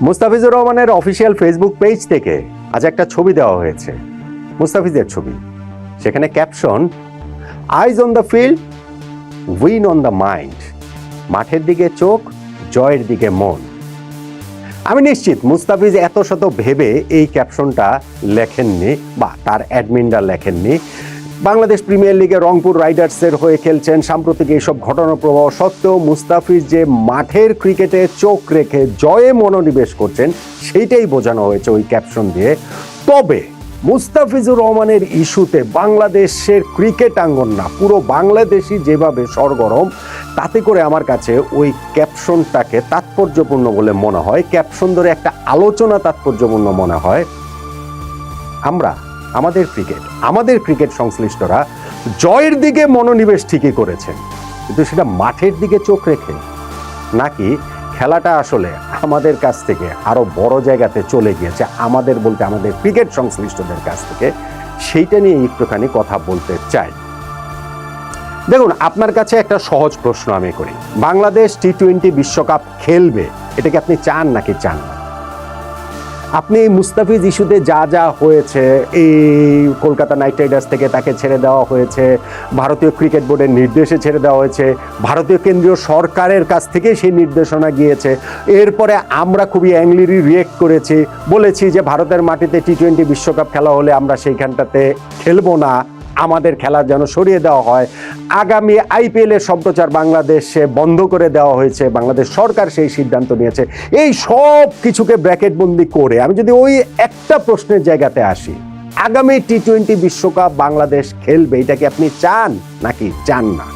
মুস্তাফিজুর রহমানের official Facebook page থেকে আজ একটা ছবি দেওয়া হয়েছে। মুস্তাফিজের ছবি। সেখানে caption eyes on the field win on the mind মাঠের দিকে চোখ, জয়ের দিকে মন। আমি নিশ্চিত মুস্তাফিজ এত শত ভেবে এই ক্যাপশনটা লেখেননি বা তার অ্যাডমিনরা লেখেননি। বাংলাদেশ প্রিমিয়ার লিগে রংপুর রাইডার্সের হয়ে খেলছেন সাম্প্রতিক এইসব ঘটনা প্রবাহ সত্ত্বেও মুস্তাফিজ যে মাঠের ক্রিকেটে চোখ রেখে জয়ে মনোনিবেশ করছেন, সেইটাই বোঝানো হয়েছে ওই ক্যাপশন দিয়ে। তবে মুস্তাফিজুর রহমানের ইস্যুতে বাংলাদেশের ক্রিকেট আঙ্গন না, পুরো বাংলাদেশই যেভাবে সরগরম, তাতে করে আমার কাছে ওই ক্যাপশনটাকে তাৎপর্যপূর্ণ বলে মনে হয়। ক্যাপশন ধরে একটা আলোচনা তাৎপর্যপূর্ণ মনে হয়। আমরা আমাদের ক্রিকেট আমাদের ক্রিকেট সংশ্লিষ্টরা জয়ের দিকে মনোনিবেশ ঠিকই করেছেন। কিন্তু সেটা মাঠের দিকে চোখ রেখে নাকি খেলাটা আসলে আমাদের কাছ থেকে আরও বড় জায়গাতে চলে গিয়েছে আমাদের বলতে আমাদের ক্রিকেট সংশ্লিষ্টদের কাছ থেকে? সেইটা নিয়ে একটুখানি কথা বলতে চাই। দেখুন, আপনার কাছে একটা সহজ প্রশ্ন আমি করি। বাংলাদেশ টি টোয়েন্টি বিশ্বকাপ খেলবে, এটা কি আপনি চান নাকি চান না? আপনি মুস্তাফিজ ইস্যুতে যা যা হয়েছে, এই কলকাতা নাইট রাইডার্স থেকে তাকে ছেড়ে দেওয়া হয়েছে, ভারতীয় ক্রিকেট বোর্ডের নির্দেশে ছেড়ে দেওয়া হয়েছে, ভারতীয় কেন্দ্রীয় সরকারের কাছ থেকে সেই নির্দেশনা গিয়েছে। এরপরে আমরা খুবই অ্যাংলিরি রিয়েক্ট করেছি, বলেছি যে ভারতের মাটিতে টি টোয়েন্টি বিশ্বকাপ খেলা হলে আমরা সেইখানটাতে খেলব না। আমাদের খেলা যেন সরিয়ে দেওয়া হয়। আগামী আইপিএলের সম্প্রচার বাংলাদেশে বন্ধ করে দেওয়া হয়েছে। বাংলাদেশ সরকার সেই সিদ্ধান্ত নিয়েছে। এই সব কিছুকে ব্র্যাকেটবন্দি করে আমি যদি ওই একটা প্রশ্নের জায়গাতে আসি, আগামী টি টোয়েন্টি বিশ্বকাপ বাংলাদেশ খেলবে, এটা কি আপনি চান নাকি চান না?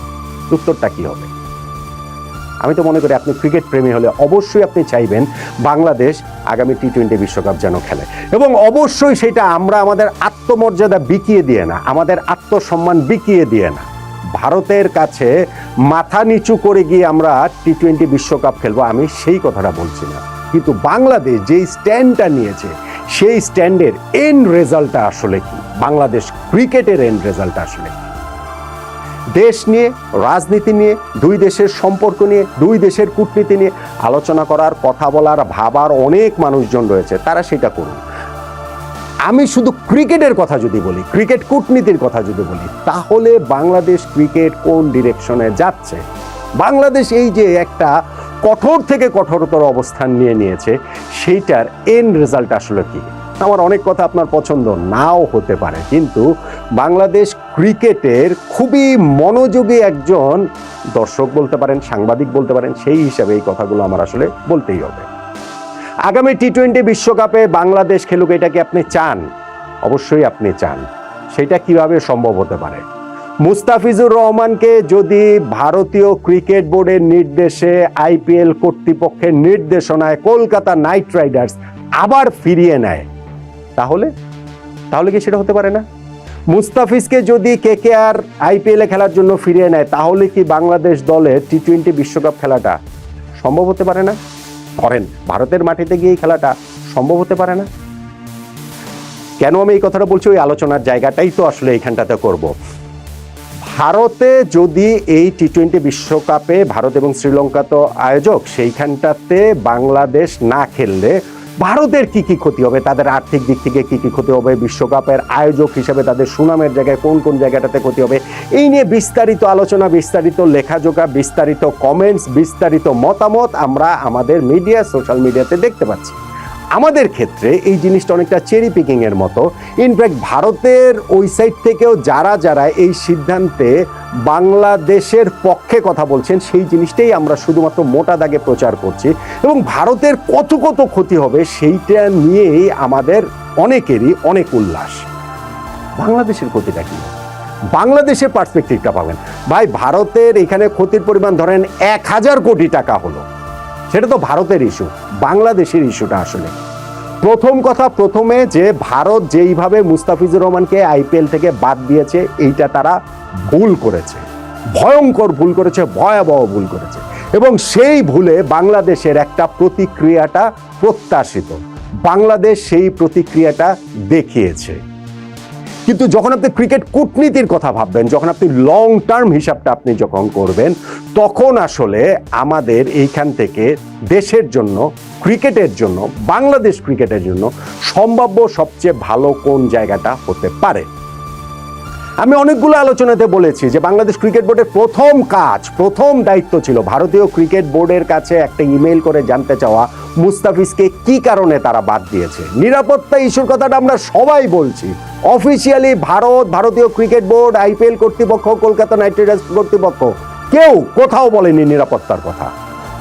উত্তরটা কি হবে? আমি তো মনে করি আপনি ক্রিকেট প্রেমী হলে অবশ্যই আপনি চাইবেন বাংলাদেশ আগামী টি টোয়েন্টি বিশ্বকাপ যেন খেলে। এবং অবশ্যই সেটা আমরা আমাদের আত্মমর্যাদা বিকিয়ে দিয়ে না, আমাদের আত্মসম্মান বিকিয়ে দিয়ে না। ভারতের কাছে মাথা নিচু করে গিয়ে আমরা টি টোয়েন্টি বিশ্বকাপ খেলব, আমি সেই কথাটা বলছি না। কিন্তু বাংলাদেশ যেই স্ট্যান্ডটা নিয়েছে, সেই স্ট্যান্ডের এন্ড রেজাল্টটা আসলে কি? বাংলাদেশ ক্রিকেটের এন্ড রেজাল্টটা আসলে কি? দেশ নিয়ে, রাজনীতি নিয়ে, দুই দেশের সম্পর্ক নিয়ে, দুই দেশের কূটনীতি নিয়ে আলোচনা করার, কথা বলার, ভাবার অনেক মানুষজন রয়েছে, তারা সেটা করুন। আমি শুধু ক্রিকেটের কথা যদি বলি, ক্রিকেট কূটনীতির কথা যদি বলি, তাহলে বাংলাদেশ ক্রিকেট কোন ডিরেকশনে যাচ্ছে? বাংলাদেশ এই যে একটা কঠোর থেকে কঠোরতর অবস্থান নিয়ে নিয়েছে, সেইটার এন্ড রেজাল্ট আসলে কি? আমার অনেক কথা আপনার পছন্দ নাও হতে পারে, কিন্তু বাংলাদেশ ক্রিকেটের খুবই মনোযোগী একজন দর্শক বলতে পারেন, সাংবাদিক বলতে পারেন, সেই হিসাবে এই কথাগুলো আমার আসলে বলতেই হবে। আগামী টি টোয়েন্টি বিশ্বকাপে বাংলাদেশ খেলুক, এটা কি আপনি চান? অবশ্যই আপনি চান। সেটা কীভাবে সম্ভব হতে পারে? মুস্তাফিজুর রহমানকে যদি ভারতীয় ক্রিকেট বোর্ডের নির্দেশে আইপিএল কর্তৃপক্ষের নির্দেশনায় কলকাতা নাইট রাইডার্স আবার ফিরিয়ে নেয়, তাহলে? তাহলে কি সেটা হতে পারে না? মুস্তাফিজকে যদি কে কে আর আইপিএলে খেলার জন্য ফিরিয়ে নেয়, তাহলে কি বাংলাদেশ দলে টি টোয়েন্টি বিশ্বকাপ খেলাটা সম্ভব হতে পারে না? ধরেন ভারতের মাটিতে গিয়ে খেলাটা সম্ভব হতে পারে না? কেন আমি এই কথাটা বলছি? ওই আলোচনার জায়গাটাই তো আসলে এইখানটাতে করব। ভারতে যদি এই টি টোয়েন্টি বিশ্বকাপে ভারত এবং শ্রীলঙ্কা তো আয়োজক, সেইখানটাতে বাংলাদেশ না খেললে ভারতের কি কি ক্ষতি হবে? তাদের আর্থিক দিক থেকে কি কি ক্ষতি হবে? বিশ্বকাপের আয়োজক হিসেবে তাদের সুনামের জায়গায় কোন কোন জায়গাটাতে ক্ষতি হবে? এই নিয়ে বিস্তারিত আলোচনা, বিস্তারিত লেখাজোখা বিস্তারিত কমেন্টস বিস্তারিত মতামত আমরা আমাদের মিডিয়া সোশ্যাল মিডিয়াতে দেখতে পাচ্ছি। আমাদের ক্ষেত্রে এই জিনিসটা অনেকটা চেরি পিকিং এর মতো। ইনফ্যাক্ট ভারতের ওই সাইড থেকেও যারা যারা এই সিদ্ধান্তে বাংলাদেশের পক্ষে কথা বলছেন, সেই জিনিসটাই আমরা শুধুমাত্র মোটা দাগে প্রচার করছি। এবং ভারতের কত কত ক্ষতি হবে, সেইটা নিয়েই আমাদের অনেকেরই অনেক উল্লাস। বাংলাদেশের ক্ষতিটা কি? বাংলাদেশের পার্সপেক্টিভটা পাবেন। ভাই, ভারতের এখানে ক্ষতির পরিমাণ ধরেন এক হাজার কোটি টাকা হলো। সেটা তো ভারতের ইস্যু বাংলাদেশের ইস্যুটা আসলে। প্রথম কথা, প্রথমে যে ভারত যেইভাবে মুস্তাফিজুর রহমানকে আইপিএল থেকে বাদ দিয়েছে, এইটা তারা ভুল করেছে। ভয়ঙ্কর ভুল করেছে, ভয়াবহ ভুল করেছে। এবং সেই ভুলে বাংলাদেশের একটা প্রতিক্রিয়াটা প্রত্যাশিত। বাংলাদেশ সেই প্রতিক্রিয়াটা দেখিয়েছে। কিন্তু যখন আপনি ক্রিকেট কূটনীতির কথা ভাববেন, যখন আপনি লং টার্ম হিসাবটা আপনি যখন করবেন, তখন আসলে আমাদের এইখান থেকে দেশের জন্য, ক্রিকেটের জন্য, বাংলাদেশ ক্রিকেটের জন্য সম্ভাব্য সবচেয়ে ভালো কোন জায়গাটা হতে পারে? আমি অনেকগুলো আলোচনাতে বলেছি যে বাংলাদেশ ক্রিকেট বোর্ডের প্রথম কাজ, প্রথম দায়িত্ব ছিল ভারতীয় ক্রিকেট বোর্ডের কাছে একটা ইমেল করে জানতে চাওয়া মুস্তাফিজকে কি কারণে তারা বাদ দিয়েছে। নিরাপত্তা ইস্যুর কথাটা আমরা সবাই বলছি। অফিসিয়ালি ভারত, ভারতীয় ক্রিকেট বোর্ড, আইপিএল কর্তৃপক্ষ, কলকাতা নাইট রাইডার্স কর্তৃপক্ষ কেউ কোথাও বলেনি নিরাপত্তার কথা।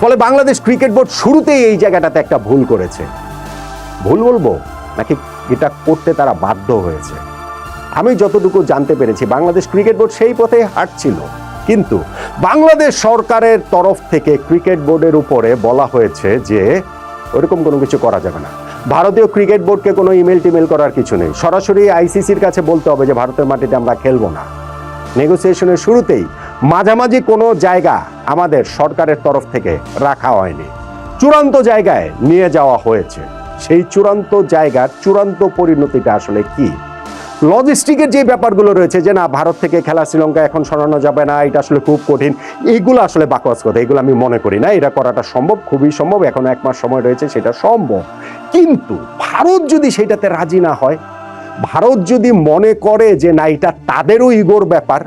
ফলে বাংলাদেশ ক্রিকেট বোর্ড শুরুতেই এই জায়গাটাতে একটা ভুল করেছে। ভুল বলব? নাকি এটা করতে তারা বাধ্য হয়েছে? আমি যতটুকু জানতে পেরেছি, বাংলাদেশ ক্রিকেট বোর্ড সেই পথে হাঁটছিল। কিন্তু বাংলাদেশ সরকারের তরফ থেকে ক্রিকেট বোর্ডের উপরে বলা হয়েছে যে ওরকম কোনো কিছু করা যাবে না। ভারতীয় ক্রিকেট বোর্ডকে কোনো ইমেল টিমেল করার কিছু নেই। সরাসরি আইসিসির কাছে বলতে হবে যে, ভারতের মাটিতে আমরা খেলব না। নেগোসিয়েশনের শুরুতেই মাঝামাঝি কোনো জায়গা আমাদের সরকারের তরফ থেকে রাখা হয়নি। চূড়ান্ত জায়গায় নিয়ে যাওয়া হয়েছে। সেই চূড়ান্ত জায়গার চূড়ান্ত পরিণতিটা আসলে কি? লজিস্টিকের যে ব্যাপারগুলো রয়েছে, যে না, ভারত থেকে খেলা শ্রীলঙ্কা এখন সরানো যাবে না, এটা আসলে খুব কঠিন। এইগুলো আসলে বাকওয়াজ কথা, এগুলো আমি মনে করি না, এটা করাটা সম্ভব, খুবই সম্ভব, এখন এক মাস সময় রয়েছে, সেটা সম্ভব। কিন্তু ভারত যদি সেটাতে রাজি না হয়, ভারত যদি মনে করে যে না, এটা তাদেরও ইগোর ব্যাপার,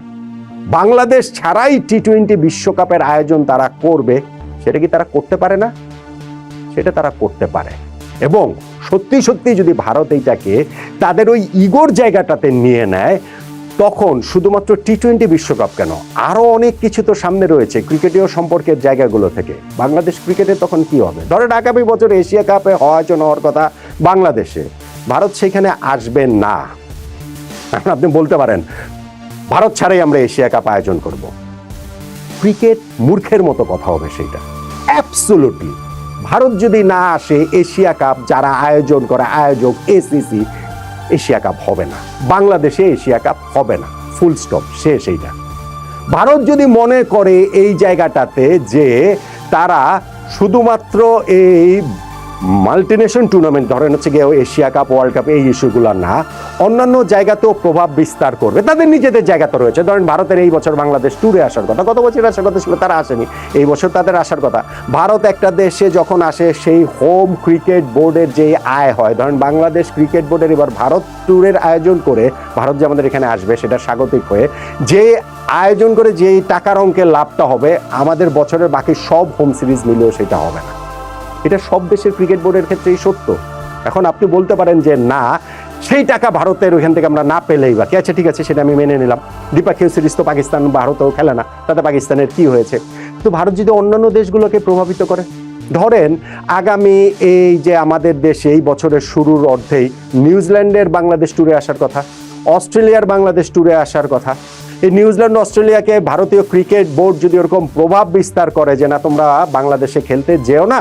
বাংলাদেশ ছাড়াই টি টোয়েন্টি বিশ্বকাপের আয়োজন তারা করবে, সেটা কি তারা করতে পারে না? সেটা তারা করতে পারে। এবং সত্যি সত্যি যদি ভারত এইটাকে তাদের ওই ইগোর জায়গাটাতে নিয়ে নেয়, তখন শুধুমাত্র টি টোয়েন্টি বিশ্বকাপ কেন? আরও অনেক কিছু তো সামনে রয়েছে ক্রিকেটীয় সম্পর্কের জায়গাগুলো থেকে। বাংলাদেশ ক্রিকেটে তখন কি হবে? ধরেন আগামী বছর এশিয়া কাপে হওয়ার জন্য হওয়ার কথা বাংলাদেশে। ভারত সেখানে আসবে না। এখন আপনি বলতে পারেন, ভারত ছাড়াই আমরা এশিয়া কাপ আয়োজন করব। ক্রিকেট মূর্খের মতো কথা হবে সেটা অ্যাবসোলুটলি ভারত যদি না আসে, এশিয়া কাপ যারা আয়োজন করে, আয়োজক এসিসি এশিয়া কাপ হবে না। বাংলাদেশে এশিয়া কাপ হবে না। ফুল স্টপ শেষ এইটা। ভারত যদি মনে করে এই জায়গাটাতে যে তারা শুধুমাত্র এই মাল্টিনেশন টুর্নামেন্ট ধরেন হচ্ছে গিয়ে এশিয়া কাপ, ওয়ার্ল্ড কাপ, এই ইস্যুগুলো না। অন্যান্য জায়গাতেও প্রভাব বিস্তার করবে। তাদের নিজেদের জায়গা তো রয়েছে। ধরেন ভারতের এই বছর বাংলাদেশ ট্যুরে আসার কথা। গত বছর আসার কথা ছিল, তারা আসেনি। এই বছর তাদের আসার কথা। ভারত একটা দেশে যখন আসে, সেই হোম ক্রিকেট বোর্ডের যে আয় হয়, ধরেন বাংলাদেশ ক্রিকেট বোর্ডের এবার ভারত ট্যুরের আয়োজন করে, ভারত যে আমাদের এখানে আসবে, সেটা স্বাগতিক হয়ে, যে আয়োজন করে যেই টাকার অঙ্কের লাভটা হবে, আমাদের বছরের বাকি সব হোম সিরিজ মিলেও সেটা হবে না। এটা সব দেশের ক্রিকেট বোর্ডের ক্ষেত্রেই সত্য। এখন আপনি বলতে পারেন যে না, সেই টাকা ভারতের ওইখান থেকে আমরা না পেলেই বা কি আচ্ছা ঠিক আছে, সেটা আমি মেনে নিলাম। দ্বিপাক্ষিক সিরিজ তো পাকিস্তান ভারতেও খেলে না, তাতে পাকিস্তানের কি হয়েছে? তো ভারত যদি অন্যান্য দেশগুলোকে প্রভাবিত করে, ধরেন আগামী এই যে আমাদের দেশে এই বছরের শুরুর অর্ধেই নিউজিল্যান্ডের বাংলাদেশ ট্যুরে আসার কথা, অস্ট্রেলিয়ার বাংলাদেশ ট্যুরে আসার কথা, এই নিউজিল্যান্ড, অস্ট্রেলিয়াকে ভারতীয় ক্রিকেট বোর্ড যদি ওরকম প্রভাব বিস্তার করে যে না, তোমরা বাংলাদেশে খেলতে যেও না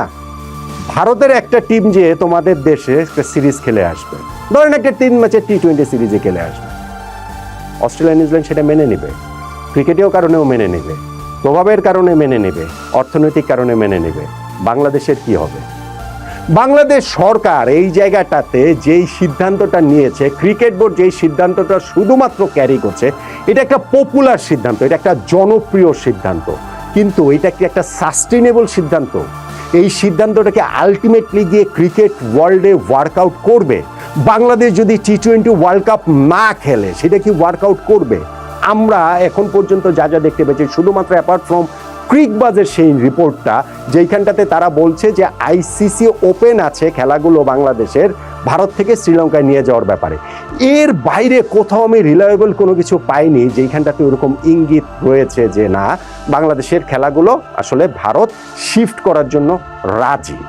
ভারতের একটা টিম যে তোমাদের দেশে একটা সিরিজ খেলে আসবে। ধরেন একটা তিন ম্যাচের টি টোয়েন্টি সিরিজে খেলে আসবে। অস্ট্রেলিয়া নিউজিল্যান্ড সেটা মেনে নেবে। ক্রিকেটীয় কারণেও মেনে নেবে। প্রভাবের কারণে মেনে নেবে। অর্থনৈতিক কারণে মেনে নেবে। বাংলাদেশের কি হবে? বাংলাদেশ সরকার এই জায়গাটাতে যেই সিদ্ধান্তটা নিয়েছে, ক্রিকেট বোর্ড যেই সিদ্ধান্তটা শুধুমাত্র ক্যারি করছে, এটা একটা পপুলার সিদ্ধান্ত, এটা একটা জনপ্রিয় সিদ্ধান্ত। কিন্তু এটা কি একটা সাস্টেনেবল সিদ্ধান্ত? এই সিদ্ধান্তটাকে আলটিমেটলি গিয়ে ক্রিকেট ওয়ার্ল্ডে ওয়ার্কআউট করবে। বাংলাদেশ যদি টি টোয়েন্টি ওয়ার্ল্ড কাপ না খেলে, সেটা কি ওয়ার্কআউট করবে? আমরা এখন পর্যন্ত যা যা দেখতে পেয়েছি, শুধুমাত্র অ্যাপার্ট ফ্রম ক্রিকবাজের সেই রিপোর্টটা যেইখানটাতে তারা বলছে যে আইসিসি ওপেন আছে খেলাগুলো বাংলাদেশের। ভারত থেকে শ্রীলঙ্কায় নিয়ে যাওয়ার ব্যাপারে। এর বাইরে কোথাও আমি রিলায়েবল কোনো কিছু পাইনি, যেইখানটাতে ওরকম ইঙ্গিত রয়েছে যে না, বাংলাদেশের খেলাগুলো আসলে ভারত শিফট করার জন্য রাজি।